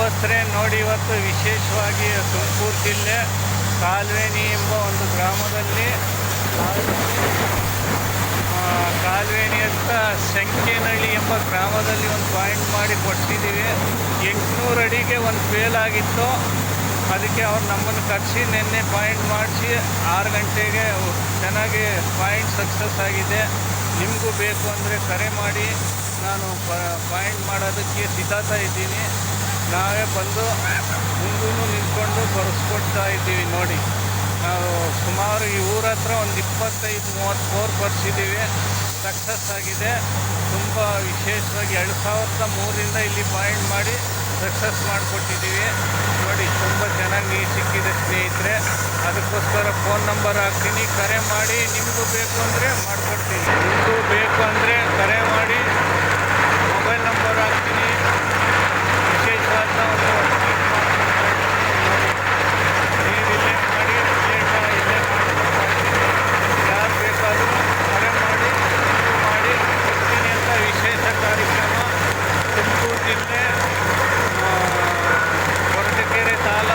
ಕುಟುಂಬಸ್ಥರೇ ನೋಡಿ ಇವತ್ತು ವಿಶೇಷವಾಗಿ ತುಮಕೂರು ಜಿಲ್ಲೆ ಕಾಲ್ವೇನಿ ಎಂಬ ಒಂದು ಗ್ರಾಮದಲ್ಲಿ ಕಾಲ್ವೇನಿ ಅಂತ ಶಂಕೇನಹಳ್ಳಿ ಎಂಬ ಗ್ರಾಮದಲ್ಲಿ ಒಂದು ಪಾಯಿಂಟ್ ಮಾಡಿ ಕೊಟ್ಟಿದ್ದೀವಿ. ಎಂಟುನೂರು ಅಡಿಗೆ ಒಂದು ಫೇಲ್ ಆಗಿತ್ತು. ಅದಕ್ಕೆ ಅವ್ರು ನಮ್ಮನ್ನು ಕರೆಸಿ ನಿನ್ನೆ ಪಾಯಿಂಟ್ ಮಾಡಿಸಿ ಆರು ಗಂಟೆಗೆ ಚೆನ್ನಾಗಿ ಪಾಯಿಂಟ್ ಸಕ್ಸಸ್ ಆಗಿದೆ. ನಿಮಗೂ ಬೇಕು ಅಂದರೆ ಕರೆ ಮಾಡಿ. ನಾನು ಪಾಯಿಂಟ್ ಮಾಡೋದಕ್ಕೆ ಸಿದ್ಧತಾ ಇದ್ದೀನಿ. ನಾವೇ ಬಂದು ಮುಂದೂ ನಿಂತ್ಕೊಂಡು ಬರೆಸ್ಕೊಡ್ತಾ ಇದ್ದೀವಿ ನೋಡಿ. ನಾವು ಸುಮಾರು ಈ ಊರ ಹತ್ರ ಒಂದು ಇಪ್ಪತ್ತೈದು ಮೂವತ್ತು ಫೋರ್ ಬರ್ಸಿದ್ದೀವಿ ಸಕ್ಸಸ್ ಆಗಿದೆ. ತುಂಬ ವಿಶೇಷವಾಗಿ ಎರಡು ಸಾವಿರದ ಮೂರರಿಂದ ಇಲ್ಲಿ ಪಾಯಿಂಟ್ ಮಾಡಿ ಸಕ್ಸಸ್ ಮಾಡಿಕೊಟ್ಟಿದ್ದೀವಿ. ನೋಡಿ, ತುಂಬ ಚೆನ್ನಾಗಿ ನೀರು ಸಿಕ್ಕಿದೆ ಸ್ನೇಹಿತರೆ. ಅದಕ್ಕೋಸ್ಕರ ಫೋನ್ ನಂಬರ್ ಹಾಕ್ತೀನಿ. ಕರೆ ಮಾಡಿ ನಿಮಗೂ ಬೇಕು ಅಂದರೆ ಮಾಡಿಕೊಡ್ತೀನಿ. ನಿಮಗೂ ಬೇಕು ಅಂದರೆ ಕರೆ ಮಾಡಿ ಮೊಬೈಲ್ ನಂಬರ್ ಹಾಕ್ತೀನಿ ವಿಶೇಷವಾದ ಒಂದು ನೀವು ಇಲ್ಲೇ ಮಾಡಿ ಪ್ಲೇಟ ಇಲ್ಲೇ ಮಾಡಿ ಯಾರು ಬೇಕಾದರೂ ಕರೆ ಮಾಡಿ ನೀವು ಮಾಡಿ ಕೊಡ್ತೀನಿ ಅಂತ ವಿಶೇಷ ಕಾರ್ಯಕ್ರಮ ತುಮಕೂರು ಜಿಲ್ಲೆ ಆ, ಕೊರಟಗೆರೆ ತಾಲೂಕು